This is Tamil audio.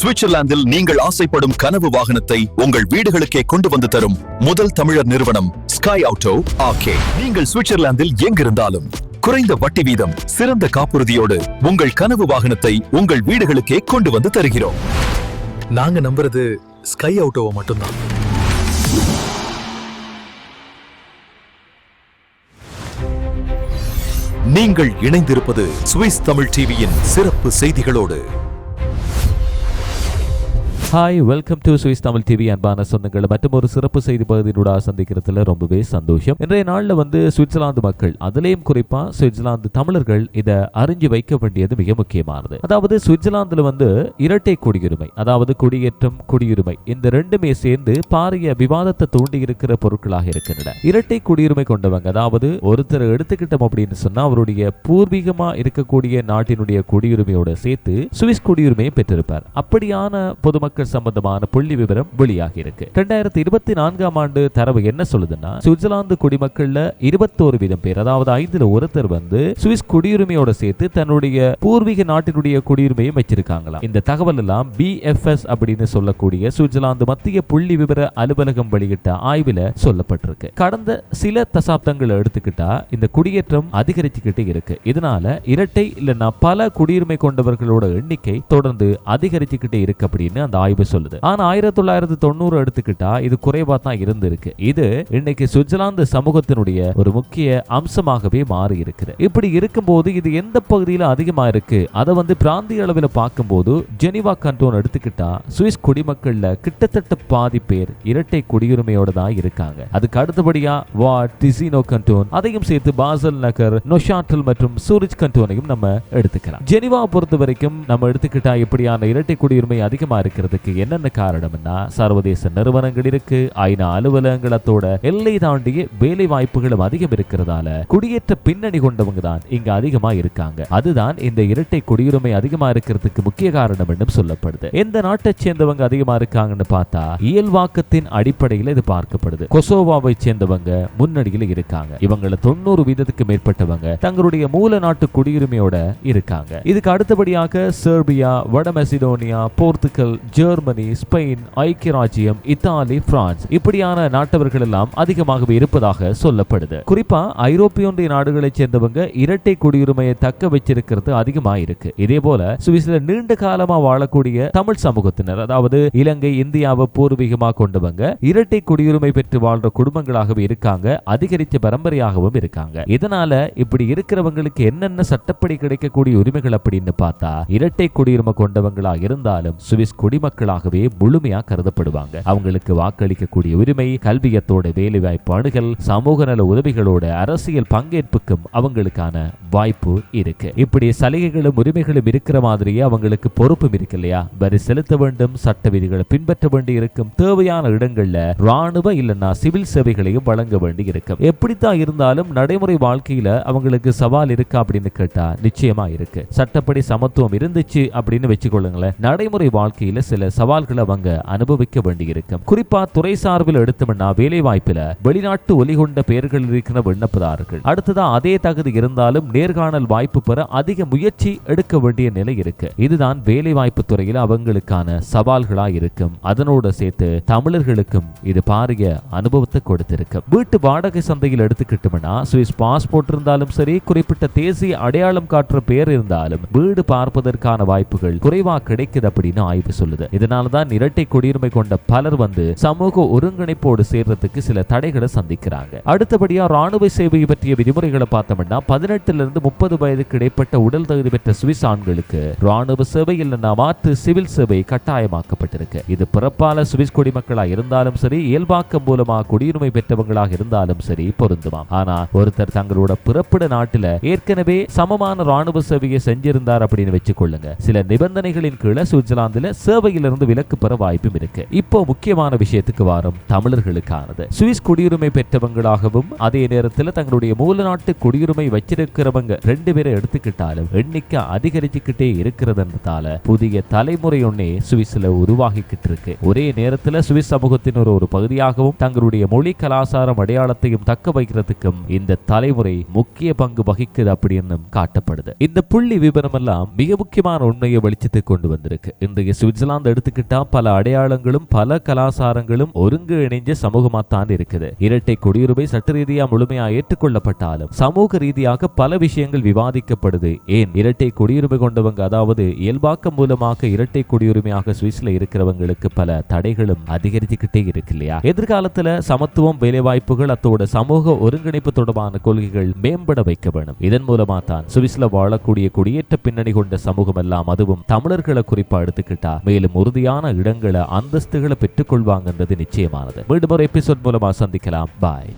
சுவிட்சர்லாந்தில் நீங்கள் ஆசைப்படும் கனவு வாகனத்தை உங்கள் வீடுகளுக்கே கொண்டு வந்து தரும் முதல் தமிழர் நிறுவனம் ஸ்கை ஆட்டோ ஆகே நீங்கள் சுவிட்சர்லாந்தில் எங்கிருந்தாலும் குறைந்த வட்டி வீதம் சிறந்த காப்புறுதியோடு உங்கள் கனவு வாகனத்தை உங்கள் வீடுகளுக்கே கொண்டு வந்து தருகிறோம். நாங்க நம்புறது ஸ்கை ஆட்டோவை மட்டும்தான். நீங்கள் இணைந்திருப்பது சுவிஸ் தமிழ் டிவியின் சிறப்பு செய்திகளோடு. Hi welcome to Swiss Tamil TV அன்பான சொந்தங்கள். மற்றும் ஒரு சிறப்பு செய்தி பகுதியினூட சந்திக்கிறதுல ரொம்பவே சந்தோஷம். இன்றைய நாளில் வந்து சுவிட்சர்லாந்து மக்கள் அதுலேயும் குறிப்பா சுவிட்சர்லாந்து தமிழர்கள் இதை அறிஞ்சு வைக்க வேண்டியது மிக முக்கியமானது. அதாவது சுவிட்சர்லாந்துல வந்து இரட்டை குடியுரிமை அதாவது குடியேற்றம் குடியுரிமை இந்த ரெண்டுமே சேர்ந்து பாரிய விவாதத்தை தூண்டி இருக்கிற பொருட்களாக இருக்கின்றன. இரட்டை குடியுரிமை கொண்டவங்க அதாவது ஒருத்தர் எடுத்துக்கிட்டோம் அப்படின்னு சொன்னா அவருடைய பூர்வீகமா இருக்கக்கூடிய நாட்டினுடைய குடியுரிமையோட சேர்த்து சுவிஸ் குடியுரிமையை பெற்றிருப்பார். அப்படியான பொதுமக்கள் சம்பந்தமான புள்ளி விவரம் வெளியாகி இருக்கு. ரெண்டாயிரத்தி இருபத்தி நான்காம் ஆண்டு தரவு என்ன சொல்லுதுன்னா சுவிட்சர்லாந்து குடிமக்கள்ல இருபத்தோரு வீதம் பேர் அதாவது ஐந்துல ஒருத்தர் வந்து சுவிஸ் குடியுரிமையோட சேர்த்து தன்னுடைய பூர்வீக நாட்டினுடைய குடியுரிமையும் வச்சிருக்காங்களாம். இந்த தகவல் எல்லாம் பிஎஃப்எஸ் அப்படின்னு சொல்லக்கூடிய சுவிட்சர்லாந்து மத்திய புள்ளி விவர அலுவலகம் வெளியிட்ட ஆய்வுல சொல்லப்பட்டிருக்கு. கடந்த சில தசாப்தங்களை எடுத்துக்கிட்டா இந்த குடியேற்றம் அதிகரிச்சுக்கிட்டே இருக்கு. இதனால இரட்டை இல்லைன்னா பல குடியுரிமை கொண்டவர்களோட எண்ணிக்கை தொடர்ந்து அதிகரிச்சுக்கிட்டே இருக்கு அப்படின்னு அந்த ஆய்வு சொல்லுது. ஆனா ஆயிரத்தி தொள்ளாயிரத்தி தொண்ணூறு எடுத்துக்கிட்டா இது குறைவா தான் இருந்திருக்கு. இது இன்னைக்கு சுவிட்சர்லாந்து சமூகத்தினுடைய ஒரு முக்கிய அம்சமாகவே மாறி இருக்குது இப்படி இருக்கும்போது இது எந்த பகுதியில் அதிகமா இருக்கு? அதை வந்து பிராந்திய அளவில் பார்க்கும்போது ஜெனிவா கண்டோன் எடுத்துக்கிட்டா சுவிஸ் குடிமக்கள்ல கிட்டத்தட்ட பாதி பேர் இரட்டை குடியுரிமையோட தான் இருக்காங்க. அதுக்கு அடுத்தபடியா வாட் டிசினோ கண்டோன் அதையும் சேர்த்து பாசல் நகர் நொஷாட்டல் மற்றும் சூரிஜ் கண்டோனையும் நம்ம எடுத்துக்கலாம். ஜெனிவா பொறுத்த வரைக்கும் நம்ம எடுத்துக்கிட்டா இப்படியான இரட்டை குடியுரிமை அதிகமா இருக்கிறது இருக்கிறதுக்கு என்னென்ன காரணம்னா சர்வதேச நிறுவனங்கள் இருக்கு ஐநா அலுவலகங்களத்தோட எல்லை தாண்டிய வேலை வாய்ப்புகளும் அதிகம் இருக்கிறதால குடியேற்ற பின்னணி கொண்டவங்க தான் இங்க அதிகமா இருக்காங்க. அதுதான் இந்த இரட்டை குடியுரிமை அதிகமா இருக்கிறதுக்கு முக்கிய காரணம் என்றும் சொல்லப்படுது. எந்த நாட்டை சேர்ந்தவங்க அதிகமா இருக்காங்கன்னு பார்த்தா இயல்வாக்கத்தின் அடிப்படையில் இது பார்க்கப்படுது. கொசோவாவை சேர்ந்தவங்க முன்னணியில் இருக்காங்க. இவங்கள தொண்ணூறு வீதத்துக்கு மேற்பட்டவங்க தங்களுடைய மூல நாட்டு குடியுரிமையோட இருக்காங்க. இதுக்கு அடுத்தபடியாக செர்பியா வட Macedonia Portugal Germany Germany Spain ஐக்கிய ராஜ்யம் இத்தாலி பிரான்ஸ் இப்படியான நாட்டவர்கள் எல்லாம் அதிகமாகவே இருப்பதாக சொல்லப்படுது. குறிப்பா ஐரோப்பிய ஒன்றிய நாடுகளைச் சேர்ந்தவங்க இரட்டை குடியுரிமையை தக்க வச்சிருக்கிறது அதிகமா இருக்கு இதே போல சுவிஸ்ல நீண்ட காலமா வாழக்கூடிய தமிழ் சமூகத்தினர் அதாவது இலங்கை இந்தியாவை பூர்வீகமாக கொண்டவங்க இரட்டை குடியுரிமை பெற்று வாழ்ற குடும்பங்களாகவே இருக்காங்க அதிகரித்த பரம்பரையாகவும் இருக்காங்க. இதனால இப்படி இருக்கிறவங்களுக்கு என்னென்ன சட்டப்படி கிடைக்கக்கூடிய உரிமைகள் அப்படின்னு பார்த்தா இரட்டை குடியுரிமை கொண்டவங்களா இருந்தாலும் சுவிஸ் குடிமக்கள் குடிமக்களாகவே முழுமையாக கருதப்படுவாங்க. அவங்களுக்கு வாக்களிக்கக்கூடிய உரிமை கல்வியத்தோட வேலைவாய்ப்பு அணுகல் சமூக நல உதவிகளோட அரசியல் பங்கேற்புக்கும் அவங்களுக்கான வாய்ப்பு இருக்கு. இப்படி சலுகைகளும் உரிமைகளும் இருக்கிற மாதிரியே அவங்களுக்கு பொறுப்பும் இருக்கு இல்லையா? வரி செலுத்த வேண்டும் சட்ட விதிகளை பின்பற்ற வேண்டி இருக்கும். தேவையான இடங்கள்ல ராணுவ இல்லைன்னா சிவில் சேவைகளையும் வழங்க வேண்டி இருக்கும். எப்படித்தான் இருந்தாலும் நடைமுறை வாழ்க்கையில அவங்களுக்கு சவால் இருக்கா அப்படின்னு கேட்டா நிச்சயமா இருக்கு. சட்டப்படி சமத்துவம் இருந்துச்சு அப்படின்னு வச்சுக்கொள்ளுங்களேன். நடைமுறை வாழ்க்கையில சில சவால்களை அவங்க அனுபவிக்க வேண்டி இருக்கும். குறிப்பா துறை சார்பில் எடுத்தோம்னா வேலை வாய்ப்புல வெளிநாட்டு ஒலி கொண்ட பெயர்கள் இருக்கிற விண்ணப்பதாரர்கள். அடுத்ததா அதே தகுதி இருந்தாலும் நேர்காணல் வாய்ப்பு பெற அதிக முயற்சி எடுக்க வேண்டிய நிலை இருக்கு. இதுதான் வேலை வாய்ப்பு அவங்களுக்கான சவால்களா இருக்கும் அதனோட சேர்த்து தமிழர்களுக்கும் இது பாரிய அனுபவத்தை கொடுத்திருக்கு. வீட்டு வாடகை சந்தையில் எடுத்துக்கிட்டோம்னா சுவிஸ் பாஸ்போர்ட் இருந்தாலும் சரி குறிப்பிட்ட தேசிய அடையாளம் காட்டுற பெயர் இருந்தாலும் வீடு பார்ப்பதற்கான வாய்ப்புகள் குறைவா கிடைக்குது அப்படின்னு ஆய்வு சொல்லுது. இதனாலதான் இரட்டை குடியுரிமை கொண்ட பலர் வந்து சமூக ஒருங்கிணைப்போடு சேர்றதுக்கு சில தடைகளை சந்திக்கிறாங்க. அடுத்தபடியா ராணுவ சேவை பற்றிய விதிமுறைகளை பார்த்தோம்னா பதினெட்டுல இருந்து முப்பது வயதுக்கு இடைப்பட்ட உடல் தகுதி பெற்ற சுவிஸ் ஆண்களுக்கு ராணுவ சேவை இல்லைன்னா மாற்று சிவில் சேவை கட்டாயமாக்கப்பட்டிருக்கு. இது பிறப்பால சுவிஸ் குடிமக்களாக இருந்தாலும் சரி இயல்பாக்கம் மூலமாக குடியுரிமை பெற்றவங்களாக இருந்தாலும் சரி பொருந்துமாம். ஆனா ஒருத்தர் தங்களோட பிறப்பிட நாட்டில் ஏற்கனவே சமமான ராணுவ சேவையை செஞ்சிருந்தார் அப்படின்னு வச்சுக்கொள்ளுங்க. சில நிபந்தனைகளின் கீழே சுவிட்சர்லாந்துல சேவையிலிருந்து விலக்கு பெற வாய்ப்பும் இருக்கு. இப்போ முக்கியமான விஷயத்துக்கு வாரம் தமிழர்களுக்கானது. சுவிஸ் குடியுரிமை பெற்றவங்களாகவும் அதே நேரத்தில் தங்களுடைய மூல நாட்டு குடியுரிமை வச்சிருக்கிறவங்க ரெண்டு பேரை எடுத்துக்கிட்டாலும் எண்ணிக்கை அதிகரிச்சுக்கிட்டே இருக்கிறதுன்றதால புதிய தலைமுறை ஒன்னே சுவிஸ்ல உருவாகிக்கிட்டு இருக்கு. ஒரே நேரத்துல சுவிஸ் சமூகத்தின் ஒரு ஒரு பகுதியாகவும் தங்களுடைய மொழி கலாச்சாரம் அடையாளத்தையும் தக்க வைக்கிறதுக்கும் இந்த தலைமுறை முக்கிய பங்கு வகிக்குது அப்படின்னு காட்டப்படுது. இந்த புள்ளி விவரம் எல்லாம் மிக முக்கியமான உண்மையை வெளிச்சத்துக்கு கொண்டு வந்திருக்கு. இன்றைய சுவிட்சர்லாந்து எடுத்துக்கிட்டா பல அடையாளங்களும் பல கலாச்சாரங்களும் ஒருங்கு இணைஞ்ச சமூகமா தான் இருக்குது. இரட்டை குடியுரிமை சட்ட ரீதியா முழுமையா ஏற்றுக்கொள்ளப்பட்டாலும் சமூக ரீதியாக பல விஷயம் விஷயங்கள் விவாதிக்கப்படுது. ஏன்? இரட்டை குடியுரிமை கொண்டவங்க அதாவது இயல்பாக்கம் மூலமாக இரட்டை குடியுரிமையாக சுவிஸ்ல இருக்கிறவங்களுக்கு பல தடைகளும் அதிகரித்துக்கிட்டே இருக்கு இல்லையா? எதிர்காலத்துல சமத்துவம் வேலைவாய்ப்புகள் அத்தோட சமூக ஒருங்கிணைப்பு தொடர்பான கொள்கைகள் மேம்பட வைக்க வேணும். இதன் மூலமா தான் சுவிஸ்ல வாழக்கூடிய குடியேற்ற பின்னணி கொண்ட சமூகம் எல்லாம் அதுவும் தமிழர்களை குறிப்பா எடுத்துக்கிட்டா மேலும் உறுதியான இடங்களை அந்தஸ்துகளை பெற்றுக்கொள்வாங்கன்றது நிச்சயமானது. மீண்டும் ஒரு எபிசோட் மூலமா சந்திக்கலாம். பாய்.